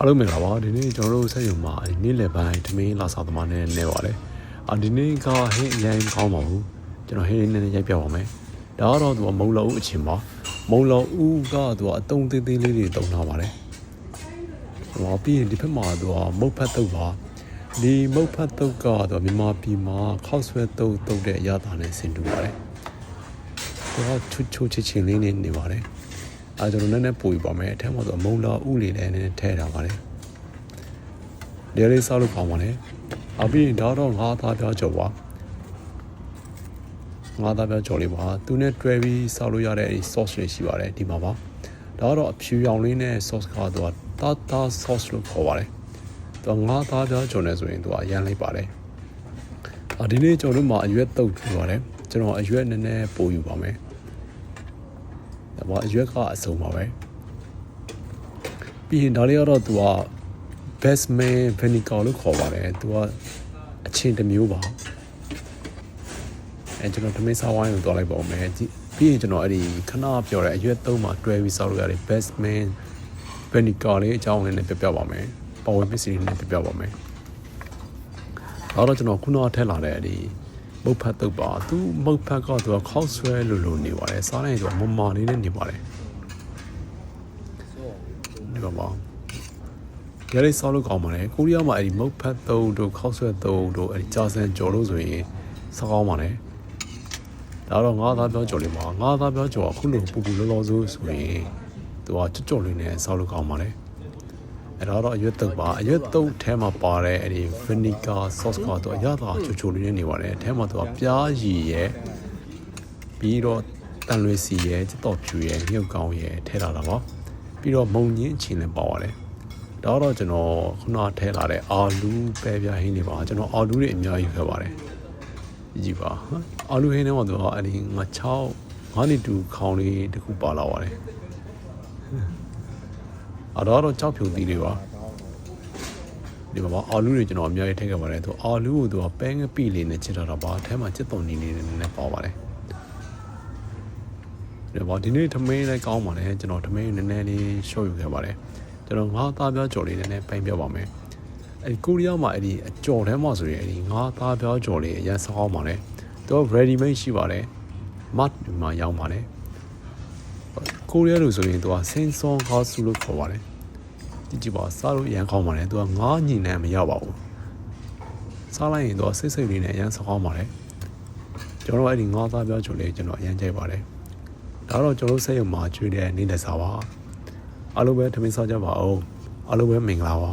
အားလုံးမင်္ဂလာပါဒီနေ့ကျွန်တော်တို့ဆက်ရုံမှာနေ့လယ်ပိုင်းထမင်းလာစားသမားနဲ့နေပါတယ်အာဒီနေ့ကဟင်းအရင်ကောင်းပါဘူးကျွန်တော်ဟင်းလေးနည်းနည်းရိုက်ပြပါမယ်ဒါကတော့သူကမုံလောဦးအချင်းပါမုံလောဦးကသူကအတုံးသေးသေးလေးတွေတုံထားပါတယ်ဟောပြီးရင်ဒီဘက်မှာသူကမုတ်ဖတ်တုပ်ပါဒီမုတ်ဖတ်တုပ်ကတော့မြန်မာပြည်မှာခောက်ဆွဲတုပ်တုပ်တဲ့အရာသားနဲ့ဆင်တူပါတယ်သူကချွတ်ချွတ်ချစ်ချင်းလေးနေနေပါတယ် အဲကျွန်တော်နည်းနည်းပို့ပြပါမယ်အထက်မှာဆိုမုံလာဥလေးလည်းနည်းနည်းထည့်ထားပါတယ်ဒီလေးစားလို့ပေါပါမယ်အပြီးရင်ဒါတော့ငါးသားပြောကြော်ပါငါးသားပြောကြော်လေးပါသူနဲ့တွဲပြီးစားလို့ရတဲ့အဲဒီ sauce လေးရှိပါတယ်ဒီမှာပါဒါကတော့အဖြူရောင်လေးနဲ့ sauce ကတော့တာတာ sauce လို့ခေါ်ပါတယ်သူငါးသားပြောကြော်နေဆိုရင်သူကရမ်းလိုက်ပါတယ်အဒီနေ့ကျွန်တော်တို့မှာအရွက်တုတ်ထူပါတယ်ကျွန်တော်အရွက်နည်းနည်းပို့ယူပါမယ် ဒါပါအရွက်ကအစုံပါပဲပြီးရင်ဒါလေးကတော့သူက best man vinegar လို့ခေါ်ပါတယ်သူကအချင်းတစ်မျိုးပါအဲကျွန်တော်ထမင်းစားဝိုင်းကိုတွားလိုက်ပါဦးမယ်ကြည့်ပြီးရင်ကျွန်တော်အဲ့ဒီခဏပြောတဲ့အရွက်သုံးမှာတွဲပြီးစားလို့ရတယ် best man vinegar လေးအကြောင်းလေးနဲ့ပြပြပါမယ်ပေါ်ဝင်ပစ္စည်းလေးနဲ့ပြပြပါမယ်ဒါတော့ကျွန်တော်ခုနကထည့်လာတဲ့အဲ့ဒီ မုတ်ဖတ်တုပ်ပါသူမုတ်ဖတ်ကသူကခောက်ဆွဲလို့လို့နေပါတယ်စားလိုက်ရင်သူကမမလေးနဲ့နေပါတယ်ဒီပါပါရလေးဆောက်လို့ကောင်းပါတယ်ကိုရီးယားမှာအဲ့ဒီမုတ်ဖတ်သုံးတို့ခောက်ဆွဲသုံးတို့အဲ့ဒီကြာစံကြော်လို့ဆိုရင်ဆောက်ကောင်းပါတယ်ဒါတော့ငါးသားပြောကြော်လေးပါငါးသားပြောကြော်အခုလိုပူပူလောလောဆိုဆိုရင်သူကကြော့ကြော်လေးနဲ့ဆောက်လို့ကောင်းပါတယ် အဲ့ဒါတော့အရွက်တုပ်ပါအရွက်တုပ်ထဲမှာပါတဲ့အဲ့ဒီ vinegar sauce ကတော့အရသာချိုချိုလေးနဲ့နေပါတယ်အဲထဲမှာသူကပြားရည်ရဲ့ပြီးတော့တန်လွေစီရဲ့စတော့ဖြူရဲ့မြုပ်ကောင်းရဲ့ထဲလာတာပါပြီးတော့မုံညင်းအချင်းလည်းပါပါတယ်ဒါတော့ကျွန်တော်ခုနထဲလာတဲ့အာလူပဲပြဟင်းတွေပါကျွန်တော်အာလူတွေအများကြီးခဲ့ပါတယ်ကြည့်ပါဟမ်အာလူဟင်းတွေမှာတော့အဲ့ဒီငါ6ငါးလီတူခေါင်းလေးတစ်ခုပါလာပါတယ် အတော့တော့ကြောက်ဖြူသီးတွေပါဒီမှာအာလူတွေကျွန်တော်အများကြီးထည့်ခဲ့ပါတယ်သူအာလူကိုသူကပဲငပိလေးနဲ့ချစ်ထားတာပါအဲထဲမှာချစ်တော်နေနေနဲ့ပါပါတယ်ဒီမှာဒီနေ့ထမင်းလည်းကောင်းပါတယ်ကျွန်တော်ထမင်းနည်းနည်းလေးရှော့ယူခဲ့ပါတယ်ကျွန်တော်ငါးသားပြောကြော်လေးနည်းနည်းပိုင်းပြပါမယ်အဲဒီကိုရီးယားမှာအဲ့ဒီအကြော်ထဲမှာဆိုရင်အဲ့ဒီငါးသားပြောကြော်လေးအရင်ဆောင်းပါတယ်သူက ready made ရှိပါတယ် mat မှာရောင်းပါတယ် ကိုရီးယားလို့ဆိုရင်သူကစင်းစောကားစုလို့ခေါ်ပါတယ်ကြည့်ကြည့်ပါစားလို့အရင်ကောင်းပါတယ်သူကငါးညီနန်းမရပါဘူးစားလိုက်ရင်သူကစိတ်စိတ်လေးနဲ့အရင်ဆောင်းပါတယ်ကျွန်တော်အဲ့ဒီငါးသားပြောကြော်လေးကျွန်တော်အရင်ကြိုက်ပါတယ်ဒါတော့ကျွန်တော်စိတ်ရုံမှာကျွေးတဲ့နေ့လက်စားပါအားလုံးပဲထမင်းစားကြပါအောင်အားလုံးပဲမင်္ဂလာပါ